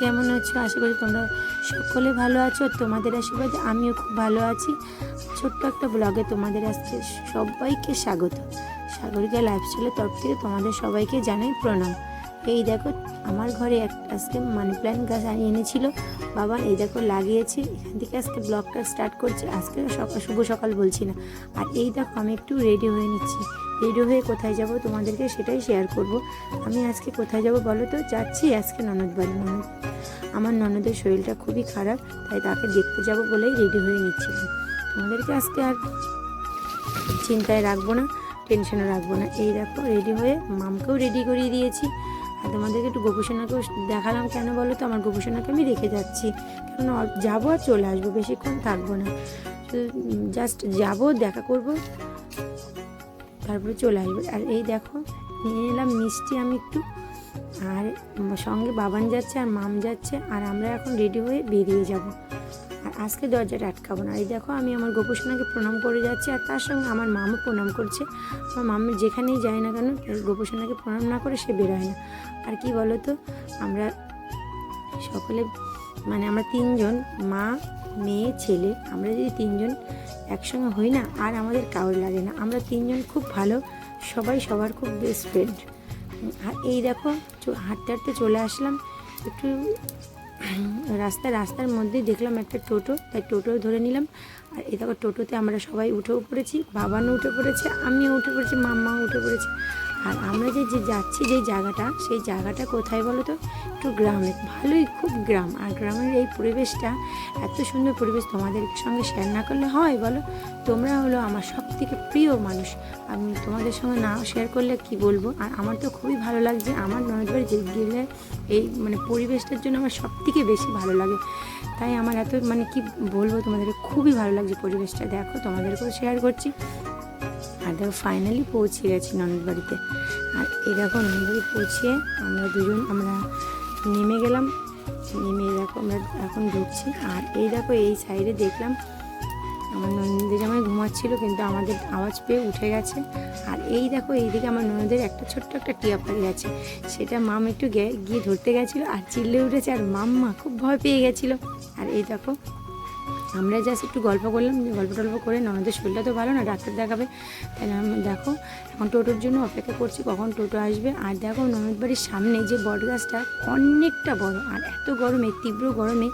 কেমন আছো? আশা করি তোমরা সকলে ভালো আছো। তোমাদের আশীর্বাদে আমিও খুব ভালো আছি। ছোট্ট একটা ব্লগে তোমাদের আজকে সবাইকে স্বাগত। সাগরিকা লাইফস্টাইলের তরফ থেকে তোমাদের সবাইকে জানাই প্রণাম। এই দেখো, আমার ঘরে এক আজকে মানি প্ল্যান্ট গাছ আনিয়ে এনেছিল। বাবা, এই দেখো, লাগিয়েছি। এখান থেকে আজকে ব্লগটা স্টার্ট করছি। আজকে সকাল, শুভ সকাল বলছি না। আর এই দেখো, আমি একটু রেডি হয়ে নিচ্ছি। রেডি হয়ে কোথায় যাব তোমাদেরকে সেটাই শেয়ার করব। আমি আজকে কোথায় যাব বলো তো? যাচ্ছি আজকে ননদ বাড়ি ননদ আমার ননদের শরীরটা খুবই খারাপ, তাই তাকে দেখতে যাব বলেই রেডি হয়ে নিচ্ছিলাম। তোমাদেরকে আজকে আর চিন্তায় রাখব না টেনশনে রাখব না। এই দেখো রেডি হয়ে মামকেও রেডি করিয়ে দিয়েছি। আর তোমাদেরকে একটু গোপুসোনাকেও দেখালাম কেন বলো তো? আমার গোপুসোনাকে আমি রেখে যাচ্ছি। অল- যাব আর চলে আসব, বেশিক্ষণ থাকব না। জাস্ট যাব, দেখা করব। তারপরে চলে আসবে। আর এই দেখো, নিয়ে নিলাম মিষ্টি আমি একটু। আর সঙ্গে বাবান যাচ্ছে আর মাম যাচ্ছে, আর আমরা এখন রেডি হয়ে বেরিয়ে যাব। আর আজকে দরজাটা আটকাবো না। এই দেখো, আমি আমার গোপুসোনাকে প্রণাম করে যাচ্ছি, আর তার সঙ্গে আমার মামও প্রণাম করছে। আমার মামের যেখানেই যায় না কেন গোপুসোনাকে প্রণাম না করে সে বেরোয় না। আর কি বলো তো আমরা সকলে মানে আমরা তিনজন, মা মেয়ে, ছেলে, আমরা যদি তিনজন একসঙ্গে হই না, আর আমাদের কাউর লাগে না। আমরা তিনজন খুব ভালো, সবাই সবার খুব বেস্ট ফ্রেন্ড এই দেখো হাঁটতে হাঁটতে চলে আসলাম, একটু রাস্তা রাস্তার মধ্যেই দেখলাম একটা টোটো, তাই টোটো ধরে নিলাম। আর এই দেখো, টোটোতে আমরা সবাই উঠেও পড়েছি, বাবানও উঠে পড়েছে, আমিও উঠে পড়েছি, মাম্মাও উঠে পড়েছে। আর আমরা যে যে যাচ্ছি, যে জায়গাটা, সেই জায়গাটা কোথায় বলো তো? একটু গ্রামে, ভালোই খুব গ্রাম। আর গ্রামের এই পরিবেশটা, এত সুন্দর পরিবেশ তোমাদের সঙ্গে শেয়ার না করলে হয় বলো? তোমরা হলো আমার সব থেকে প্রিয় মানুষ। আমি তোমাদের সঙ্গে না শেয়ার করলে কি বলব? আর আমার তো খুবই ভালো লাগছে। আমার ননদ বাড়ি যে গেলে এই মানে পরিবেশটার জন্য আমার সব থেকে বেশি ভালো লাগে। তাই আমার এত মানে কি বলব তোমাদের খুবই ভালো লাগছে পরিবেশটা। দেখো, তোমাদেরকেও শেয়ার করছি। আর দেখো ফাইনালি পৌঁছে গেছি ননদ বাড়িতে আর দেখো ননদ বাড়ি পৌঁছিয়ে আমরা দুজন, আমরা নেমে গেলাম। নেমে দেখো, আমরা এখন ঢুকছি। আর এই দেখো, এই সাইডে দেখলাম আমার ননদের জামাই ঘুমাচ্ছিল, কিন্তু আমাদের আওয়াজ পেয়ে উঠে গেছে। আর এই দেখো, এইদিকে আমার ননদের একটা ছোট্ট একটা টিয়া পাখি আছে। সেটা মাম একটু গিয়ে ধরতে গেছিল আর চিল্লে উঠেছে। আর মাম্মা খুব ভয় পেয়ে গেছিল। আর এই দেখো, আমরা জাস্ট একটু গল্প করলাম। গল্প টল্প করে ননদের শরীরটা তো ভালো না, ডাক্তার দেখাবে। তাই দেখো, এখন টোটোর জন্য অপেক্ষা করছি কখন টোটো আসবে। আর দেখো, ননদ বাড়ির সামনে যে বট গাছটা অনেকটা বড়। আর এত গরমে, তীব্র গরমে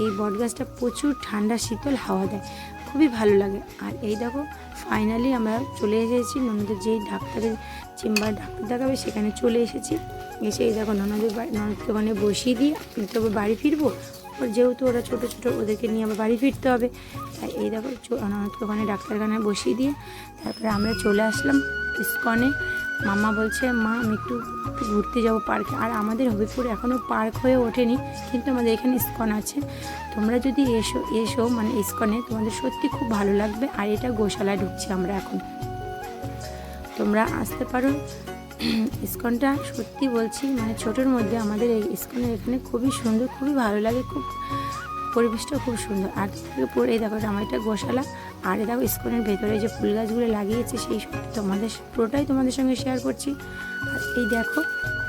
এই বট গাছটা প্রচুর ঠান্ডা, শীতল হাওয়া দেয়। খুবই ভালো লাগে। আর এই দেখো ফাইনালি আমরা চলে এসেছি ননদের যেই ডাক্তারের চেম্বার, ডাক্তার দেখাবে, সেখানে চলে এসেছি। এসে এই দেখো ননদের বাড়ি, ননদকে ওখানে বসিয়ে আমি তবে বাড়ি ফিরবো? ওর যেহেতু ওরা ছোটো ছোটো, ওদেরকে নিয়ে আবার বাড়ি ফিরতে হবে। তাই এই দেখো ননদকে ওখানে ডাক্তারখানায় বসিয়ে দিয়ে তারপরে আমরা চলে আসলাম ইস্কনে। মামা বলছে, মা, আমি একটু একটু ঘুরতে যাব পার্কে। আর আমাদের হবিপুর এখনও পার্ক হয়ে ওঠেনি, কিন্তু আমাদের এখানে ইস্কন আছে। তোমরা যদি এসো এসো মানে ইস্কনে, তোমাদের সত্যি খুব ভালো লাগবে। আর এটা গোশালায় ঢুকছি আমরা এখন। তোমরা আসতে পারো। ইস্কনটা সত্যি বলছি মানে ছোটোর মধ্যে আমাদের এই ইস্কনের এখানে খুবই সুন্দর, খুবই ভালো লাগে, খুব পরিবেশটাও খুব সুন্দর। আর পরে এই দেখো এটা গোশালা, আর এই দেখো ইস্কনের ভেতরে যে ফুল গাছগুলো লাগিয়েছে সেই তোমাদের পুরোটাই তোমাদের সঙ্গে শেয়ার করছি। আর এই দেখো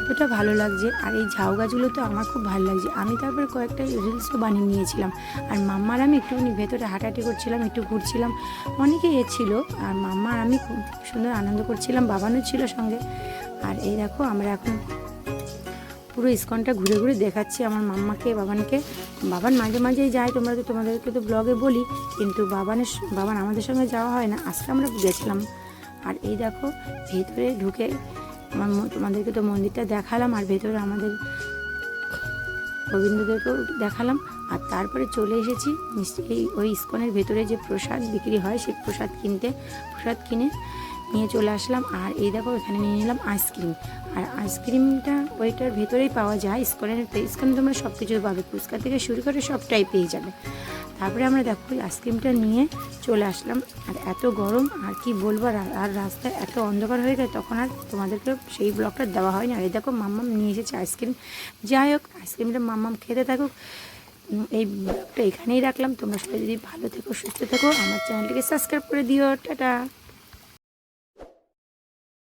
কতটা ভালো লাগছে। আর এই ঝাউ গাছগুলো তো আমার খুব ভালো লাগছে। আমি তারপরে কয়েকটা রিলসও বানিয়ে নিয়েছিলাম। আর মাম্মার আমি একটুখানি ভেতরে হাঁটাহাঁটি করছিলাম, একটু ঘুরছিলাম। অনেকে এ ছিল, আর মাম্মা আমি খুব সুন্দর আনন্দ করছিলাম, বাবানও ছিল সঙ্গে। আর এই দেখো আমরা এখন পুরো ইস্কনটা ঘুরে ঘুরে দেখাচ্ছি আমার মাম্মাকে, বাবানকে। বাবান মাঝে মাঝেই যায়, তোমরা তো তোমাদেরকে তো ব্লগে বলি, কিন্তু বাবানের বাবান আমাদের সঙ্গে যাওয়া হয় না, আজকে আমরা গেছিলাম। আর এই দেখো, ভেতরে ঢুকে আমার তোমাদেরকে তো মন্দিরটা দেখালাম, আর ভেতরে আমাদের গোবিন্দদেরকেও দেখালাম। আর তারপরে চলে এসেছি এই, ওই ইস্কনের ভেতরে যে প্রসাদ বিক্রি হয়, সেই প্রসাদ কিনতে। প্রসাদ কিনে নিয়ে চলে আসলাম। আর এই দেখো, এখানে নিয়ে নিলাম আইসক্রিম আর আইসক্রিমটা ওইটার ভেতরেই পাওয়া যায়। ইস্কনের ইস্কনে তোমরা সব কিছু পাবে। ফুচকা থেকে শুরু করে সবটাই পেয়ে যাবে। তারপরে আমরা দেখো, ওই আইসক্রিমটা নিয়ে চলে আসলাম। আর এত গরম, আর কি বলব, আর আর রাস্তায় এত অন্ধকার হয়ে গেছে, তখন আর তোমাদেরকে সেই ব্লগটা দেওয়া হয়নি। আর এই দেখো, মাম্মাম নিয়ে এসেছে আইসক্রিম যাই হোক আইসক্রিমটা মাম্মাম খেতে থাকুক। এই ব্লগটা এখানেই রাখলাম। তোমরা সবাই যদি ভালো থেকো, সুস্থ থেকো, আমার চ্যানেলটিকে সাবস্ক্রাইব করে দিও। টাটা!